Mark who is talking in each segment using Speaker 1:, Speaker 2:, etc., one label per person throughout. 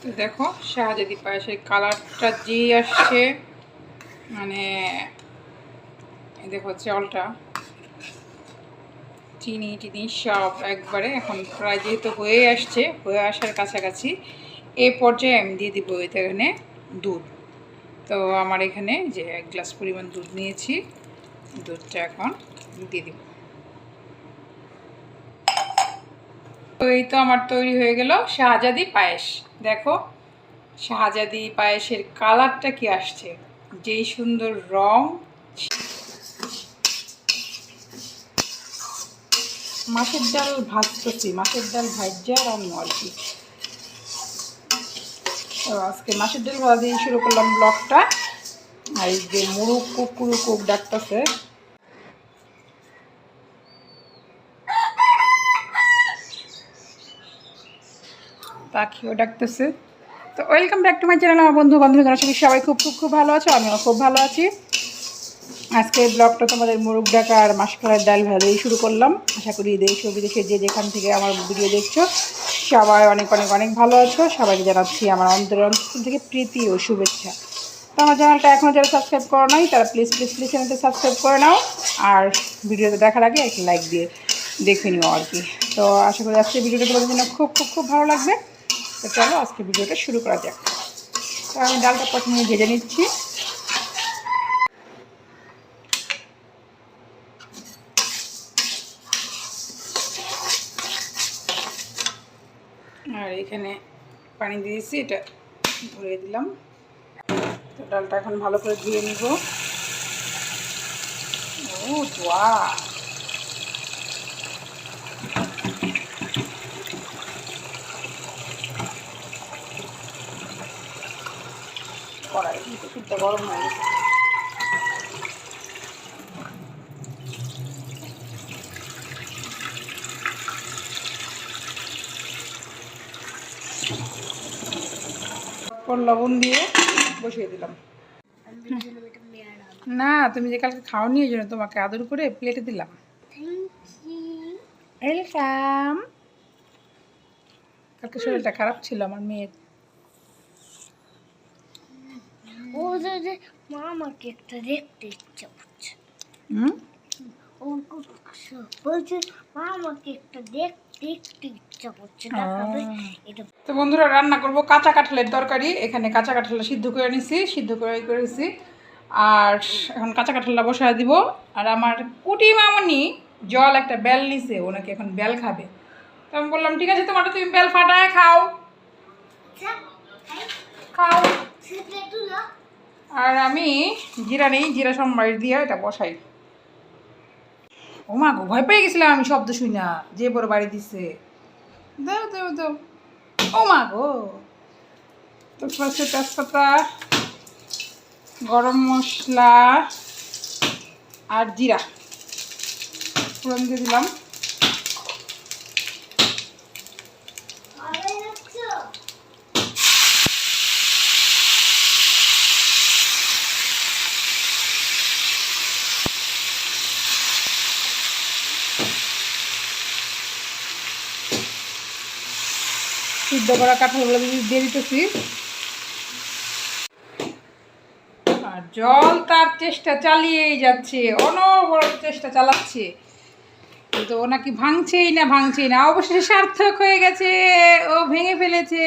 Speaker 1: তো দেখো শাহজাদি পায়েসের কালারটা যে আসছে। মানে দেখো চালটা চিনি টিনি সব একবারে এখন প্রায় যেহেতু হয়ে আসছে, হয়ে আসার কাছাকাছি এই পর্যায়ে আমি দিয়ে দিব এখানে দুধ। তো আমার এখানে যে এক গ্লাস পরিমাণ দুধ নিয়েছি, দুধটা এখন দিয়ে দিব। তো এই তো আমার তৈরি হয়ে গেল শাহজাদি পায়েস। দেখো, শাহজাদি পায়েসের কালারটা কি আসছে? যেই সুন্দর রং। মাছের ডাল ভাজতেছি, মাছের ডাল ভাজ্যা আর আমি আর কি। আজকে মাছের ডাল ভাজা দিয়ে শুরু করলাম ব্লগটা। আর এই যে মুরুক কুকুরু কুক ডাকতেছে পাখিও ডাকতেছে। তো welcome back to my channel আমার বন্ধু, বান্ধবী আশা করি সবাই খুব খুব খুব ভালো আছো? আমিও খুব ভালো আছি। আজকে ব্লগটা তোমাদের মুরগ ডাকা আর মাসকলার ডাল ভালোই শুরু করলাম। আশা করি দেশ ও বিদেশে যে যেখান থেকে আমার ভিডিও দেখছ, সবাই অনেক অনেক অনেক ভালো আছো। সবাইকে জানাচ্ছি আমার অন্তর অন্তর থেকে প্রীতি ও শুভেচ্ছা। তো আমার চ্যানেলটা এখনও যারা সাবস্ক্রাইব করো নাই, তারা প্লিজ প্লিজ প্লিজ চ্যানেলটা সাবস্ক্রাইব করে নাও। আর ভিডিওতে দেখার আগে একটা লাইক দিয়ে দেখে নিও আর কি। তো আশা করি আজকে ভিডিওটা তোমাদের জন্য খুব খুব খুব ভালো লাগবে। তো চলো আজকে ভিডিওটা শুরু করা যাক। তো আমি ডালটা প্রথমে ভেজে নিচ্ছি। আর এখানে পানি দিয়েছি, এটা ধরিয়ে দিলাম। তো ডালটা এখন ভালো করে ধুয়ে নিব। ও ওয়া কড়াই কিন্তু গরম হয়ে গেছে লবণ দিয়ে বসিয়ে দিলাম। না তুমি যে কালকে খাওনি জন্য তোমাকে আদর করে প্লেটে দিলাম। ওয়েলকাম কালকে শরীরটা খারাপ ছিল আমার মেয়ের।
Speaker 2: ও যে মা আমাকে একটা দেখতে ইচ্ছা করছে।
Speaker 1: হুম?
Speaker 2: ও বলছে মা আমাকে একটা দেখতে একটু ইচ্ছা করছে দেখাবে এটা
Speaker 1: তো বন্ধুরা রান্না করব কাঁচা কাঁঠালের তরকারি। এখানে কাঁচা কাঁঠালটা সিদ্ধ করে নিছি সিদ্ধ করে করেছি। আর এখন কাঁচা কাঁঠালটা বসায় দিব। আর আমার কুটি মামনি জল একটা বেল নিছে ওনাকে এখন বেল খাবে। তো আমি বললাম ঠিক আছে তোমারটা তুমি বেল ফাটায় খাও। খাও।
Speaker 2: সেটা তুলো
Speaker 1: আর আমি জিরা নেই, জিরা সম্বাই দিয়ে এটা বসাই। ও মা গো, ভয় পেয়ে গেছিলাম আমি শব্দ শুই না, যে বড় বাড়ি দিচ্ছে দাও দাও ও মা গো। তো ফার্স্টে তেজপাতা, গরম মশলা আর জিরা। ফোড়ন দিয়ে দিলাম
Speaker 2: ভালো লাগছো
Speaker 1: সিদ্ধ করা কাঁঠালগুলো দিয়ে দিতেছি। আর জল তার চেষ্টা চালিয়েই যাচ্ছে, অনবরত চেষ্টা চালাচ্ছে। কিন্তু ও নাকি ভাঙছেই না ভাঙছেই না, অবশেষে সার্থক হয়ে গেছে, ও ভেঙে ফেলেছে।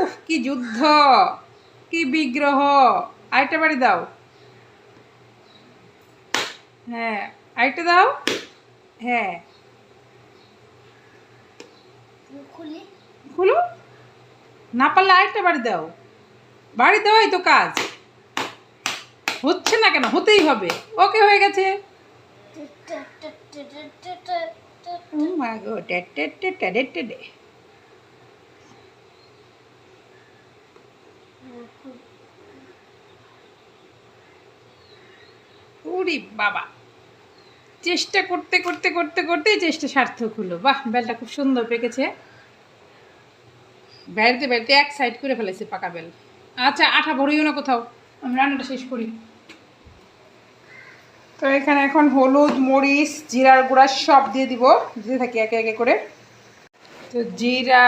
Speaker 1: উফ, কি যুদ্ধ, কি বিগ্রহ। আরেকটা বাড়ি দাও। হ্যাঁ আরেকটা দাও। হ্যাঁ
Speaker 2: তুমি খুলি
Speaker 1: খুলো। না পারলে আরেকটা বাড়ি দাও। বাড়ি দেওয়াই তো কাজ। হচ্ছে না কেন? হতেই হবে। ওকে হয়ে গেছে। বাবা। চেষ্টা করতে করতে করতে, করতেই চেষ্টা সার্থক হলো। বাহ, বেলটা খুব সুন্দর পেকেছে। বেড়তে বেড়তে এক সাইড করে ফেলেছে পাকা বেল। আচ্ছা আঠা ভরিও না কোথাও। আমি রান্নাটা শেষ করি। তো এখানে এখন হলুদ, মরিচ, জিরার গুঁড়া সব দিয়ে দিব। দিতে থাকি একে একে করে। তো জিরা,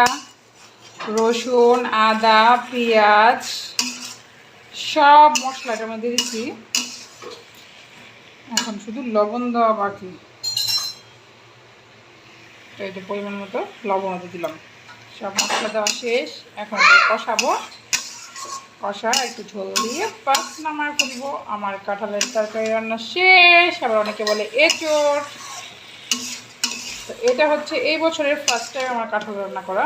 Speaker 1: রসুন, আদা, পেঁয়াজ, সব মশলাটার মধ্যে দিচ্ছি এখন শুধু লবণ দেওয়া বাকি। তো এটা পরিমাণ মতো লবণ দিয়ে দিলাম। সব মশলা দেওয়া শেষ। এখন কষাবো, কষা, একটু ঝোল দিয়ে পাঁচ নামার করব। আমার কাঁঠালের তরকারি রান্না শেষ। আবার অনেকে বলে এঁচড় তো এটা হচ্ছে এই বছরের ফার্স্ট টাইম আমার কাঁঠাল রান্না করা।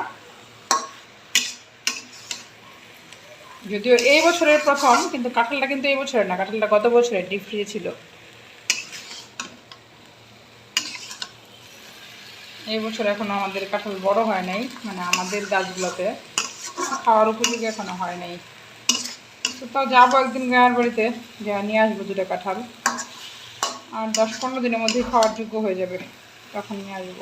Speaker 1: যদিও এই বছরের প্রথম, কিন্তু কাঁঠালটা কিন্তু এই বছরের না। কাঁঠালটা গত বছরের ডিপ ফ্রিজে ছিল। এই বছর এখনও আমাদের কাঁঠাল বড় হয় নাই মানে আমাদের গাছগুলোতে। খাওয়ার উপযোগী এখনও হয় নাই। তো তাও যাব একদিন গায়ের বাড়িতে যা নিয়ে আসব দুটো কাঁঠাল। আর দশ পনেরো দিনের মধ্যেই খাওয়ার যোগ্য হয়ে যাবে, তখন নিয়ে আসব।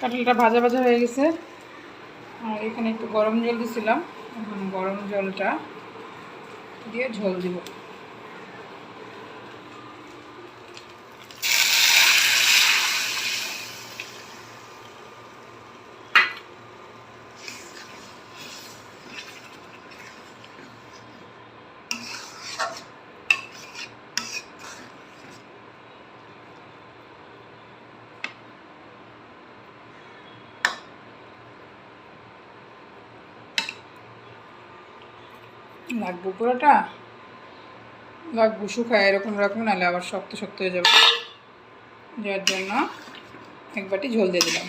Speaker 1: কাঁঠালটা ভাজা ভাজা হয়ে গেছে। আর এখানে একটু গরম জল দিছিলাম, এখন গরম জলটা দিয়ে ঝোল দিব। লাগবো পুরোটা? লাগবো, শুকায় এরকম রাখব, নাহলে আবার শক্ত শক্ত হয়ে যাবে। যার জন্য এক বাটি ঝোল দিয়ে দিলাম।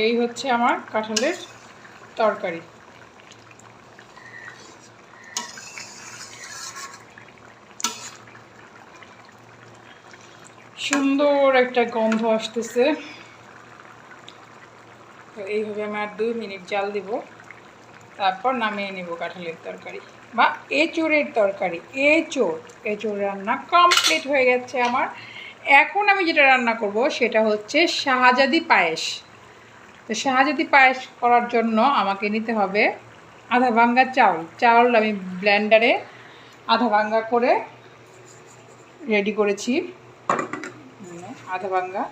Speaker 1: এই হচ্ছে আমার কাঁঠালের তরকারি। সুন্দর একটা গন্ধ আসতেছে। তো এইভাবে আমি আর দুই মিনিট জাল দিব। তারপর নামিয়ে নেব কাঁঠালের তরকারি বা এঁচোড়ের তরকারি। এঁচোড় এঁচোড় রান্না কমপ্লিট হয়ে গেছে আমার। এখন আমি যেটা রান্না করব সেটা হচ্ছে শাহজাদি পায়েস। তো শাহজাদি পায়েস করার জন্য আমাকে নিতে হবে আধা ভাঙ্গা চাউল। চাউল আমি ব্লেন্ডারে আধা ভাঙ্গা করে রেডি করেছি। আধা ভাঙ্গা।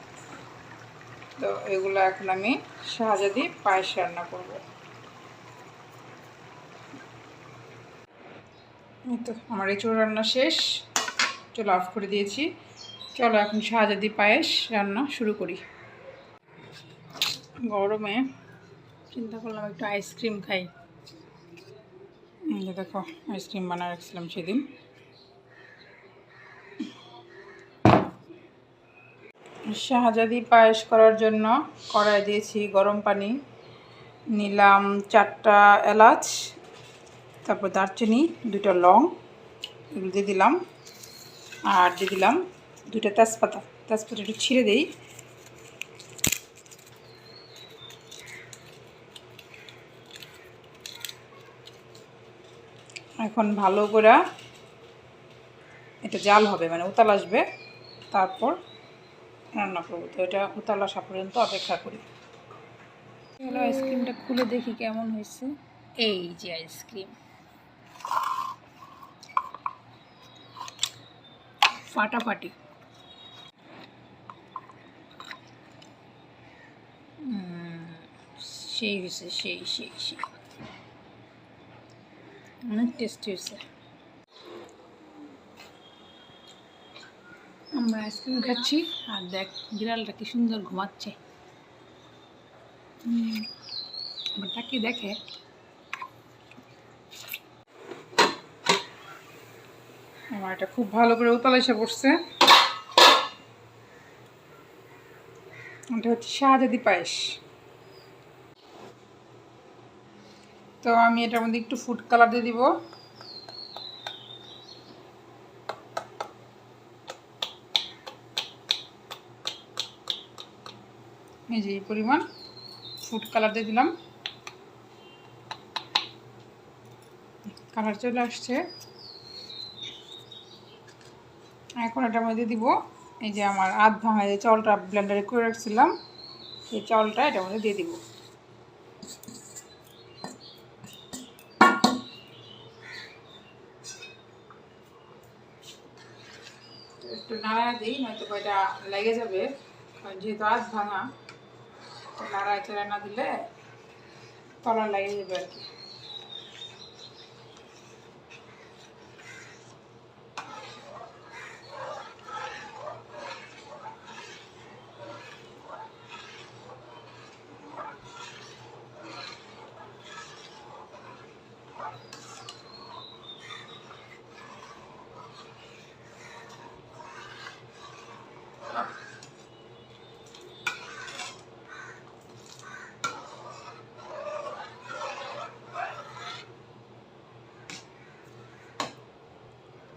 Speaker 1: তো এগুলো এখন আমি শাহজাদি পায়েস রান্না করব। তো, আমার এঁচড় রান্না শেষ। চলো অফ করে দিয়েছি। চলো এখন শাহজাদি পায়েস রান্না শুরু করি। গরমে চিন্তা করলাম একটু আইসক্রিম খাই। দেখো আইসক্রিম বানায় রাখছিলাম সেদিন। শাহজাদি পায়েস করার জন্য কড়াই দিয়েছি গরম পানি, নিলাম চারটা এলাচ, তারপর দারচিনি দুটো লং, এগুলো দিয়ে দিলাম। আর দিয়ে দিলাম দুটো তেজপাতা। তেজপাতা একটু ছিঁড়ে দিই। এখন ভালো করে এটা জাল হবে মানে উতাল আসবে। তারপর রান্না করব। তো এটা উতাল আসা পর্যন্ত অপেক্ষা করি। হলো আইসক্রিমটা খুলে দেখি কেমন হয়েছে। এই যে আইসক্রিম। ফাটাফাটি। সেই হয়েছে সেই সেই সেই। অনেক টেস্টি হয়েছে। আমরা আইসক্রিম খাচ্ছি। আর দেখ বিড়ালটা কি সুন্দর ঘুমাচ্ছে। আবার তাকিয়ে দেখে। আমার এটা খুব ভালো করে উতলা এসে পড়ছে। এটা হচ্ছে শাহজাদি পায়েস। তো আমি এটার মধ্যে একটু ফুড কালার দিয়ে দিব। এই যে এই পরিমাণ ফুড কালার দিয়ে দিলাম। কালার চলে আসছে। এখন এটার মধ্যে দিব এই যে আমার আধ ভাঙা যে চাউলটা ব্লেন্ডারে করে রাখছিলাম। এই চাউলটা এটার মধ্যে দিয়ে দিব। একটু নাড়া দিই, নয়তো এটা লেগে যাবে। যেহেতু আজ ভাঙা। তো নাড়ায় চেড়া না দিলে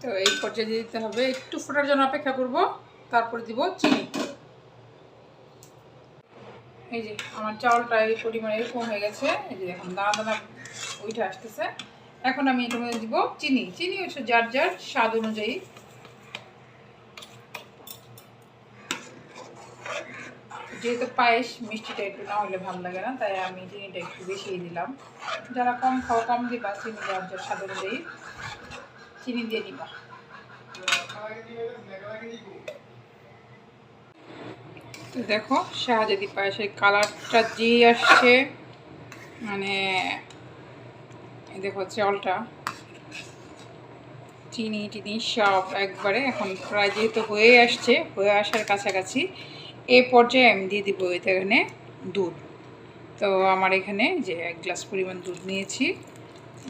Speaker 1: তো এই পর্যায়ে দিয়ে দিতে হবে। একটু ফোটার জন্য অপেক্ষা করব, তারপর দিব চিনি। এই যে আমার চাউলটা এই পরিমাণে এরকম হয়ে গেছে, এই যে এখন দানা দানা উঠে আসতেছে। এখন আমি এটার মধ্যে দিব চিনি। চিনি হচ্ছে যার যার স্বাদ অনুযায়ী। যেহেতু পায়েস মিষ্টিটা একটু না হলে ভালো লাগে না, তাই আমি চিনিটা একটু বেশিই দিলাম। যারা কম খাওয়া কম দিবা, চিনি যার যার স্বাদ অনুযায়ী। চিনি দিয়ে দিবা তো দেখো, শাহজাদি পায়েসের কালারটা যে আসছে। মানে দেখো চালটা চিনি টিনি সব একবারে এখন প্রায় যেহেতু হয়ে আসছে, হয়ে আসার কাছাকাছি এই পর্যায়ে আমি দিয়ে দিব এখানে দুধ। তো আমার এখানে যে এক গ্লাস পরিমাণ দুধ নিয়েছি,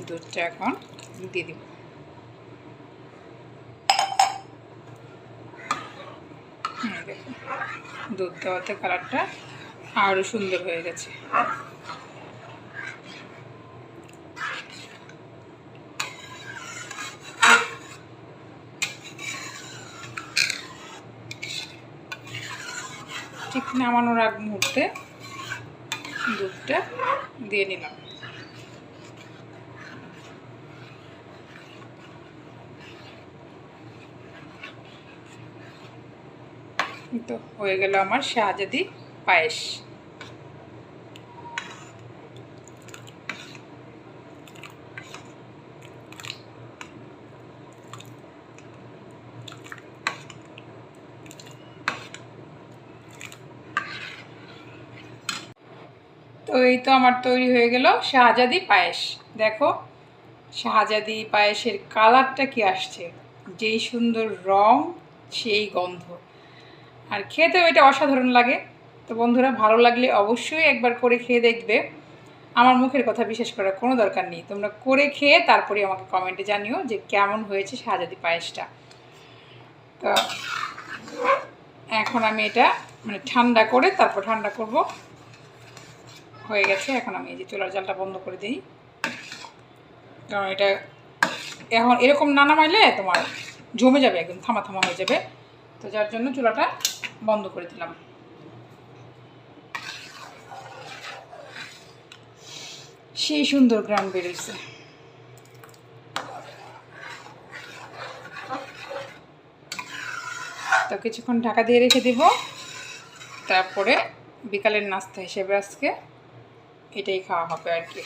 Speaker 1: দুধটা এখন দিয়ে দিব। দুধ দেওয়াতে কালারটা আরও সুন্দর হয়ে গেছে। ঠিক নামানোর আগ মুহূর্তে দুধটা দিয়ে নিলাম। তো হয়ে গেল আমার শাহজাদি পায়েস। তো এই তো আমার তৈরি হয়ে গেল শাহজাদি পায়েস। দেখো, শাহজাদি পায়েসের কালারটা কি আসছে? যেই সুন্দর রং, সেই গন্ধ। আর খেতেও এটা অসাধারণ লাগে। তো বন্ধুরা, ভালো লাগলে অবশ্যই একবার করে খেয়ে দেখবে। আমার মুখের কথা বিশেষ করার কোনো দরকার নেই। তোমরা করে খেয়ে তারপরে আমাকে কমেন্টে জানিও যে কেমন হয়েছে শাহজাদি পায়েসটা। তো এখন আমি এটা মানে ঠান্ডা করে তারপর ঠান্ডা করব। হয়ে গেছে, এখন আমি এই যে চুলার জালটা বন্ধ করে দিই। কারণ এটা এখন এরকম না নামাইলে তোমার জমে যাবে একদম, থামা থামা হয়ে যাবে। তো যার জন্য চুলাটা বন্ধ করে দিলাম। সেই সুন্দর গ্রাম বেরোইছে। তো কিছুক্ষণ ঢাকা দিয়ে রেখে দেব। তারপরে বিকালের নাস্তা হিসেবে আজকে এটাই খাওয়া হবে আর কি।